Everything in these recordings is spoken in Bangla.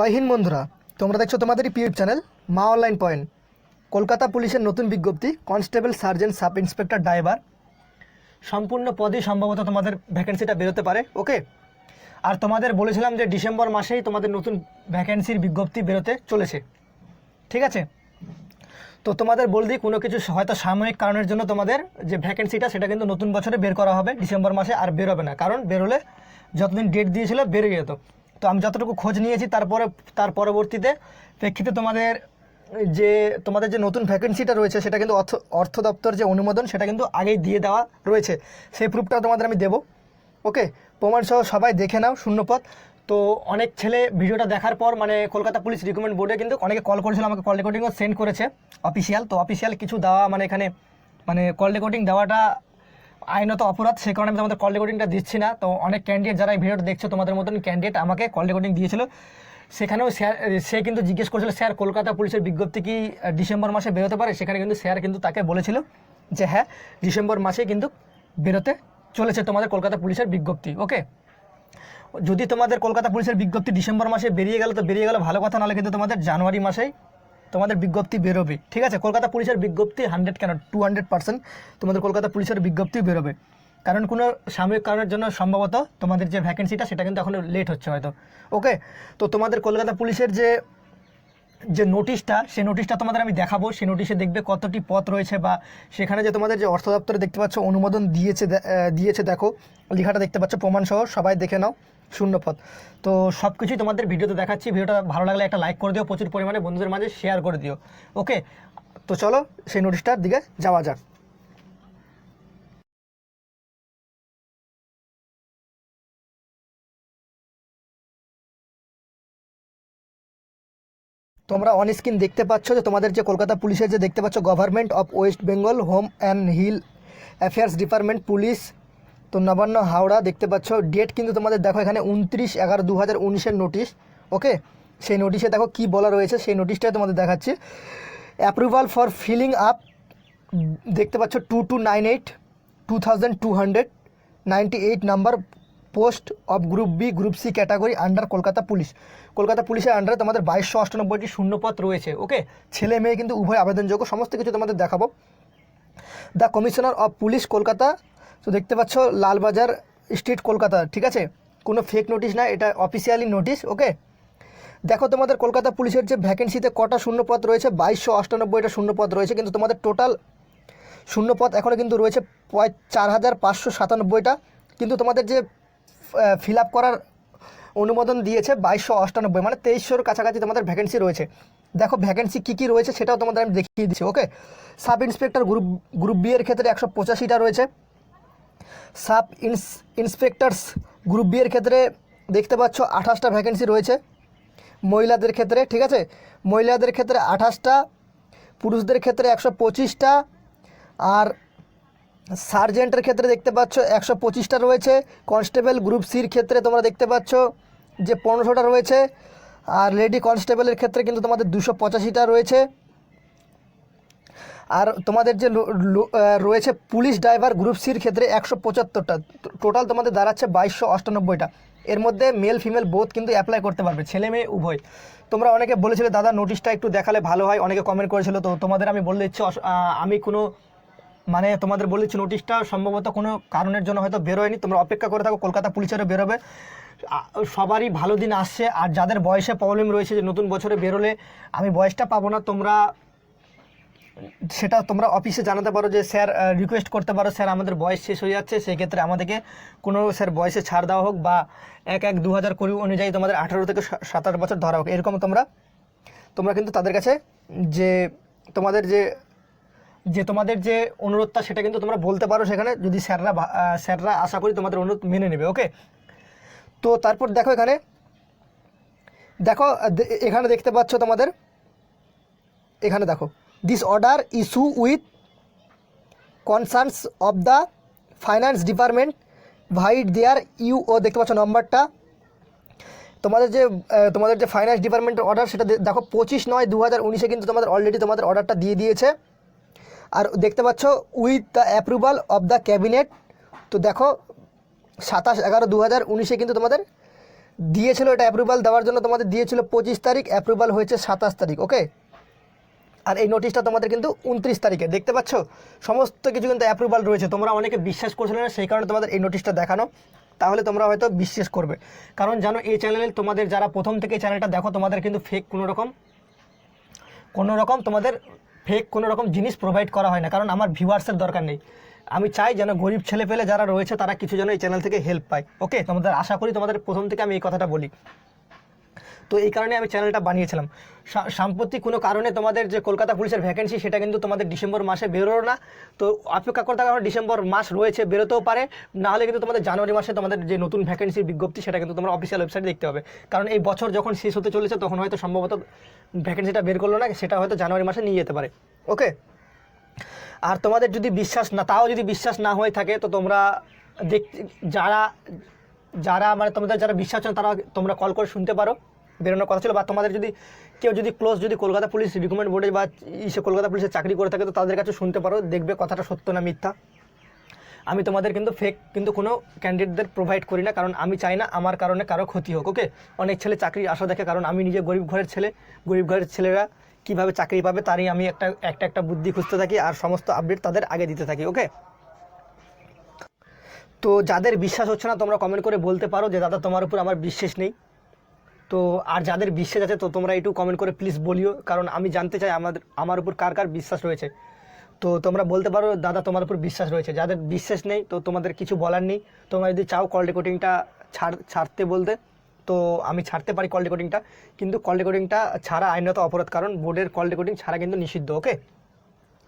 জয় হিন্দ বন্ধুরা, তোমরা দেখছ তোমাদের YouTube channel, Maa online point. Kolkata পুলিশের নতুন বিজ্ঞপ্তি, constable sergeant, sub inspector, driver. সম্পূর্ণ পদই সম্ভবত তোমাদের ভ্যাকেন্সিটা বেরোতে পারে, ওকে? আর তোমাদের বলেছিলাম যে ডিসেম্বর মাসেই তোমাদের নতুন ভ্যাকেন্সির বিজ্ঞপ্তি বেরোতে চলেছে, ঠিক আছে? তো তোমাদের বল দিই কোনো কিছু হয়তো সাময়িক কারণের জন্য তোমাদের যে ভ্যাকেন্সিটা, সেটা কিন্তু নতুন বছরে বের করা হবে, ডিসেম্বর মাসে আর বেরোবে না। কারণ বেরোলে যতদিন ডেট দিয়েছিল বেড়ে যেত। তো আমি যতটুকু খোঁজ নিয়েছি, তারপরে, তার পরবর্তীতে প্রেক্ষিতে তোমাদের যে তোমাদের যে নতুন ভ্যাকেন্সিটা রয়েছে, সেটা কিন্তু অর্থ অর্থ দপ্তর যে অনুমোদন, সেটা কিন্তু আগেই দিয়ে দেওয়া রয়েছে। সেই প্রুফটা তোমাদের আমি দেবো। ওকে? প্রমাণ সহ সবাই দেখে নাও শূন্যপদ তো অনেক ছেলে ভিডিওটা দেখার পর মানে কলকাতা পুলিশ রিকমেন্ড বোর্ডে কিন্তু অনেকে কল করেছিল, আমাকে কল রেকর্ডিংও সেন্ড করেছে অফিসিয়াল তো অফিসিয়াল কিছু দেওয়া মানে এখানে মানে কল রেকর্ডিং দেওয়াটা আইনত অপরাধ, সে কারণে আমি তোমাদের কল রেকর্ডিংটা দিচ্ছি না। তো অনেক ক্যান্ডিডেট যারা এই ভিডিওটা দেখছ, তোমাদের মতন ক্যান্ডিডেট আমাকে কল রেকর্ডিং দিয়েছিল। সেখানেও স্যার সে কিন্তু জিজ্ঞেস করেছিল, স্যার, কলকাতা পুলিশের বিজ্ঞপ্তি কি ডিসেম্বর মাসে বেরোতে পারে? সেখানে কিন্তু স্যার কিন্তু তাকে বলেছিল যে হ্যাঁ ডিসেম্বর মাসে কিন্তু বেরোতে চলেছে তোমাদের কলকাতা পুলিশের বিজ্ঞপ্তি। ওকে যদি তোমাদের কলকাতা পুলিশের বিজ্ঞপ্তি ডিসেম্বর মাসে বেরিয়ে গেল, তো বেরিয়ে গেল ভালো কথা, নাহলে কিন্তু তোমাদের জানুয়ারি মাসেই তোমাদের বিজ্ঞপ্তি বেরোবে। ঠিক আছে? কলকাতা পুলিশের বিজ্ঞপ্তি হান্ড্রেড কেন? টু হান্ড্রেড পার্সেন্ট তোমাদের কলকাতা পুলিশের বিজ্ঞপ্তি বেরোবে। কারণ কোনো সাময়িক কারণের জন্য সম্ভবত তোমাদের যে ভ্যাকেন্সিটা সেটা কিন্তু এখনও লেট হচ্ছে হয়তো। ওকে তো তোমাদের কলকাতা পুলিশের যে যে নোটিশটা সেই নোটিশটা তোমাদের আমি দেখাবো। সেই নোটিশে দেখবে কতটি পথ রয়েছে বা সেখানে যে তোমাদের যে অর্থ দপ্তরে দেখতে পাচ্ছ অনুমোদন দিয়েছে দিয়েছে দেখো। লেখাটা দেখতে পাচ্ছ প্রমাণসহ, সবাই দেখে নাও। শূন্য পথ তো সব কিছুই তোমাদের ভিডিওতে দেখাচ্ছি। ভিডিওটা ভালো লাগলে একটা লাইক করে দিও, প্রচুর পরিমাণে বন্ধুদের মাঝে শেয়ার করে দিও। ওকে তো চলো, সেই নোটিশটার দিকে যাওয়া যাক। তোমরা অন স্ক্রিন দেখতে পাচ্ছ যে তোমাদের যে কলকাতা পুলিশের যে দেখতে পাচ্ছ government of West Bengal home and hill affairs department police তো নবান্ন হাওড়া দেখতে পাচ্ছ ডেট কিন্তু তোমাদের দেখো এখানে উনত্রিশ এগারো দু হাজার উনিশের নোটিশ ওকে সেই নোটিশে দেখো কি বলা রয়েছে, সেই নোটিশটাই তোমাদের দেখাচ্ছি। অ্যাপ্রুভাল ফর ফিলিং আপ দেখতে পাচ্ছ two two nine eight two thousand two hundred ninety eight number post of group B group C category under Kolkata police Kolkata পুলিশের আন্ডারে তোমাদের বাইশশো অষ্টানব্বইটি শূন্যপথ রয়েছে ওকে ছেলে মেয়ে কিন্তু উভয় আবেদনযোগ্য, সমস্ত কিছু তোমাদের দেখাবো। The commissioner of police Kolkata তো দেখতে পাচ্ছ, লালবাজার স্ট্রিট, কলকাতা, ঠিক আছে? কোনো ফেক নোটিশ না, এটা অফিসিয়ালি নোটিশ ওকে দেখো তোমাদের কলকাতা পুলিশের যে ভ্যাকেন্সিতে কটা শূন্যপদ রয়েছে, বাইশশো অষ্টানব্বইটা শূন্যপদ রয়েছে, কিন্তু তোমাদের টোটাল শূন্যপদ এখনও কিন্তু রয়েছে চার হাজার পাঁচশো সাতানব্বইটা। কিন্তু তোমাদের যে ফিল আপ করার অনুমোদন দিয়েছে বাইশশো অষ্টানব্বই মানে তেইশশোর কাছাকাছি তোমাদের ভ্যাকেন্সি রয়েছে। দেখো ভ্যাকেন্সি কী কী রয়েছে সেটাও তোমাদের আমি দেখিয়ে দিচ্ছি okay sub inspector group group B এর ক্ষেত্রে একশো পঁচাশিটা রয়েছে। Sub ins, inspectors group B এর ক্ষেত্রে দেখতে পাচ্ছ আঠাশটা ভ্যাকেন্সি রয়েছে। মহিলাদের ক্ষেত্রে, ঠিক আছে? মহিলাদের ক্ষেত্রে আঠাশটা, পুরুষদের ক্ষেত্রে একশো পঁচিশটা, আর সার্জেন্টের ক্ষেত্রে দেখতে পাচ্ছ একশো পঁচিশটা রয়েছে। কনস্টেবল গ্রুপ সির ক্ষেত্রে তোমরা দেখতে পাচ্ছ যে পনেরোশোটা রয়েছে, আর লেডি কনস্টেবলের ক্ষেত্রে কিন্তু তোমাদের দুশো পঁচাশিটা রয়েছে। আর তোমাদের যে রয়েছে পুলিশ ড্রাইভার গ্রুপ সির ক্ষেত্রে একশো পঁচাত্তরটা। টোটাল তোমাদের দাঁড়াচ্ছে বাইশশো অষ্টানব্বইটা। এর মধ্যে মেল, ফিমেল বোধ কিন্তু অ্যাপ্লাই করতে পারবে, ছেলে মেয়ে, উভয়। তোমরা অনেকে বলেছিলে, দাদা, নোটিশটা একটু দেখালে ভালো হয়। অনেকে কমেন্ট করেছিল, তো তোমাদের আমি বলে দিচ্ছি আমি কোনো মানে তোমাদের বলে দিচ্ছি নোটিশটা সম্ভবত কোনো কারণের জন্য হয়তো বেরোয়নি তোমরা অপেক্ষা করে থাকো, কলকাতা পুলিশেরও বেরোবে। সবারই ভালো দিন আসছে। আর যাদের বয়সে প্রবলেম রয়েছে যে নতুন বছরে বেরোলে, আমি বয়সটা পাবো না। তোমরা সেটা তোমরা অফিসে জানাতে পারো যে, স্যার রিকোয়েস্ট করতে পারো। স্যার, আমাদের বয়স শেষ হয়ে যাচ্ছে। সেই ক্ষেত্রে আমাদেরকে কোনো, স্যার, বয়সে ছাড় দেওয়া হোক বা এক এক দু হাজার কুড়ি অনুযায়ী তোমাদের আঠারো থেকে সা- সাতাশ বছর ধরা হোক। এরকম তোমরা তোমরা কিন্তু তাদের কাছে যে, তোমাদের যে যে তোমাদের যে অনুরোধটা, সেটা কিন্তু তোমরা বলতে পারো সেখানে, যদি স্যাররা স্যাররা আশা করি তোমাদের অনুরোধ মেনে নেবে, ওকে? তো তারপর দেখো এখানে দেখো এখানে দেখতে পাচ্ছ তোমাদের, এখানে দেখো। This order issue with concerns of the finance department vide their U O দেখতে পাচ্ছ নম্বরটা তোমাদের যে তোমাদের যে ফাইন্যান্স ডিপার্টমেন্টের অর্ডার সেটা দেখো, পঁচিশ নয় দু হাজার উনিশে কিন্তু তোমাদের অলরেডি তোমাদের অর্ডারটা দিয়ে দিয়েছে। আর দেখতে পাচ্ছ with the approval of the cabinet তো দেখো, সাতাশ এগারো দু হাজার উনিশে কিন্তু তোমাদের দিয়েছিল এটা অ্যাপ্রুভাল দেওয়ার জন্য তোমাদের দিয়েছিল পঁচিশ তারিখ অ্যাপ্রুভাল হয়েছে সাতাশ তারিখ ওকে আর এই নোটিশটা তোমাদের কিন্তু উনত্রিশ তারিখে। দেখতে পাচ্ছ? সমস্ত কিছু কিন্তু অ্যাপ্রুভাল রয়েছে। তোমরা অনেকে বিশ্বাস করছিলে না, সেই কারণে তোমাদের এই নোটিশটা দেখানো। তাহলে তোমরা হয়তো বিশ্বাস করবে। কারণ জানো, এই চ্যানেলে তোমাদের যারা প্রথম থেকে চ্যানেলটা দেখো, তোমাদের কিন্তু ফেক কোনো রকম কোনো রকম তোমাদের ফেক কোনো রকম জিনিস প্রোভাইড করা হয় না। কারণ আমার ভিউয়ার্সের দরকার নেই। আমি চাই যেন গরিব ছেলে পেলে যারা রয়েছে, তারা কিছু যেন এই চ্যানেল থেকে হেল্প পায়। ওকে তোমাদের আশা করি তোমাদের প্রথম থেকে আমি এই কথাটা বলি। তো এই কারণে আমি চ্যানেলটা বানিয়েছিলাম। সাম্প্রতিক কোনো কারণে তোমাদের যে কলকাতা পুলিশের ভ্যাকেন্সি সেটা কিন্তু তোমাদের ডিসেম্বর মাসে বেরোলো না। তো অপেক্ষা করতে কারণ ডিসেম্বর মাস রয়েছে, বেরোতেও পারে। না হলে কিন্তু তোমাদের জানুয়ারি মাসে তোমাদের যে নতুন ভ্যাকেন্সির বিজ্ঞপ্তি, সেটা কিন্তু তোমরা অফিসিয়াল ওয়েবসাইটে দেখতে হবে কারণ এই বছর যখন শেষ হতে চলেছে, তখন হয়তো সম্ভবত ভ্যাকেন্সিটা বের করল না, সেটা হয়তো জানুয়ারি মাসে নিয়ে যেতে পারে। ওকে আর তোমাদের যদি বিশ্বাস না, তাও যদি বিশ্বাস না হয়ে থাকে, তো তোমরা দেখ যারা যারা মানে তোমাদের যারা বিশ্বাস তারা তোমরা কল করে শুনতে পারো। বেরোনোর কথা ছিল বা তোমাদের যদি কেউ যদি ক্লোজ যদি কলকাতা পুলিশ রিক্রুটমেন্ট বোর্ডে বা ইসে কলকাতা পুলিশে চাকরি করে থাকে তো তাদের কাছে শুনতে পারো, দেখবে কথাটা সত্য না মিথ্যা। আমি তোমাদের কিন্তু ফেক কিন্তু কোনো ক্যান্ডিডেটদের প্রোভাইড করি না, কারণ আমি চাই না আমার কারণে কারও ক্ষতি হোক ওকে অনেক ছেলে চাকরি আশা দেখে, কারণ আমি নিজে গরিব ঘরের ছেলে। গরিব ঘরের ছেলেরা কীভাবে চাকরি পাবে তারই আমি একটা একটা একটা বুদ্ধি খুঁজতে থাকি আর সমস্ত আপডেট তাদের আগে দিতে থাকি ওকে তো যাদের বিশ্বাস হচ্ছে না, তোমরা কমেন্ট করে বলতে পারো যে, দাদা, তোমার উপর আমার বিশ্বাস নেই। তো আর যাদের বিশ্বাস আছে, তো তোমরা একটু কমেন্ট করে প্লিজ বলিও, কারণ আমি জানতে চাই আমাদের, আমার উপর কার কার বিশ্বাস রয়েছে। তো তোমরা বলতে পারো, দাদা তোমার উপর বিশ্বাস রয়েছে। যাদের বিশ্বাস নেই, তো তোমাদের কিছু বলার নেই। তোমরা যদি চাও কল রেকর্ডিংটা ছাড়, ছাড়তে বলতে, তো আমি ছাড়তে পারি কল রেকর্ডিংটা কিন্তু কল রেকর্ডিংটা ছাড়া আইনত অপরাধ, কারণ বোর্ডের কল রেকর্ডিং ছাড়া কিন্তু নিষিদ্ধ ওকে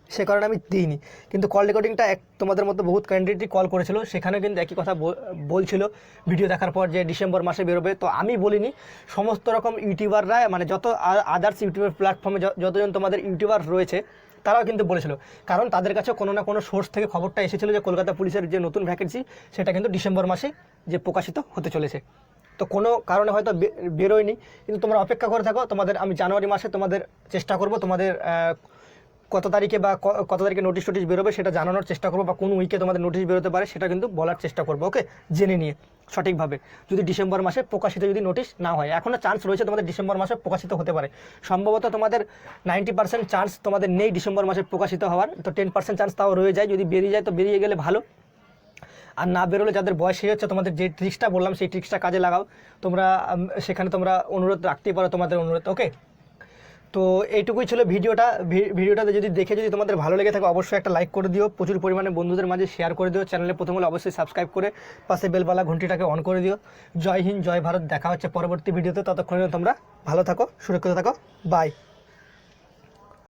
সে কারণে আমি দিইনি। কিন্তু কল রেকর্ডিংটা এক তোমাদের মধ্যে বহুত ক্যান্ডিডেটই কল করেছিল। সেখানেও কিন্তু একই কথা বল- বলছিল ভিডিও দেখার পর যে ডিসেম্বর মাসে বেরোবে। তো আমি বলিনি, সমস্ত রকম ইউটিউবাররা মানে যত আদার্স ইউটিউবের প্ল্যাটফর্মে যতজন তোমাদের ইউটিউবার রয়েছে, তারাও কিন্তু বলেছিল। কারণ তাদের কাছে কোনো না কোনো সোর্স থেকে খবরটা এসেছিল যে কলকাতা পুলিশের যে নতুন ভ্যাকেন্সি সেটা কিন্তু ডিসেম্বর মাসে যে প্রকাশিত হতে চলেছে। তো কোনো কারণে হয়তো বেরোয়নি। কিন্তু তোমরা অপেক্ষা করে থাকো। তোমাদের আমি জানুয়ারি মাসে তোমাদের চেষ্টা করব তোমাদের কত তারিখে বা কত তারিখে নোটিশ টোটিশ বেরোবে সেটা জানানোর চেষ্টা করব বা কোন উইকে তোমাদের নোটিশ বেরোতে পারে সেটা কিন্তু বলার চেষ্টা করব ওকে জেনে নিয়ে, সঠিকভাবে। যদি ডিসেম্বর মাসে প্রকাশিত যদি নোটিশ না হয় এখনও চান্স রয়েছে তোমাদের ডিসেম্বর মাসে প্রকাশিত হতে পারে। সম্ভবত তোমাদের নাইনটি পার্সেন্ট চান্স তোমাদের নেই ডিসেম্বর মাসে প্রকাশিত হওয়ার, তো টেন পার্সেন্ট চান্স তাও রয়ে যায়, যদি বেরিয়ে যায় তো বেরিয়ে গেলে ভালো। আর না বেরোলে যাদের বয়স হয়ে যাচ্ছে তোমাদের যে ট্রিক্সটা বললাম সেই ট্রিক্সটা কাজে লাগাও। তোমরা সেখানে তোমরা অনুরোধ রাখতেই পারো তোমাদের অনুরোধ ওকে তো এইটুকুই ছিল ভিডিওটা। ভিডিওটাতে যদি দেখে যদি তোমাদের ভালো লেগে থাকে, অবশ্যই একটা লাইক করে দিও। প্রচুর পরিমাণে বন্ধুদের মাঝে শেয়ার করে দিও। চ্যানেলে প্রথম হলে অবশ্যই সাবস্ক্রাইব করে পাশে বেলবালা ঘন্টিটাকে অন করে দিও। জয় হিন্দ, জয় ভারত। দেখা হচ্ছে পরবর্তী ভিডিওতে ততক্ষণে তোমরা ভালো থাকো, সুরক্ষিত থাকো। বাই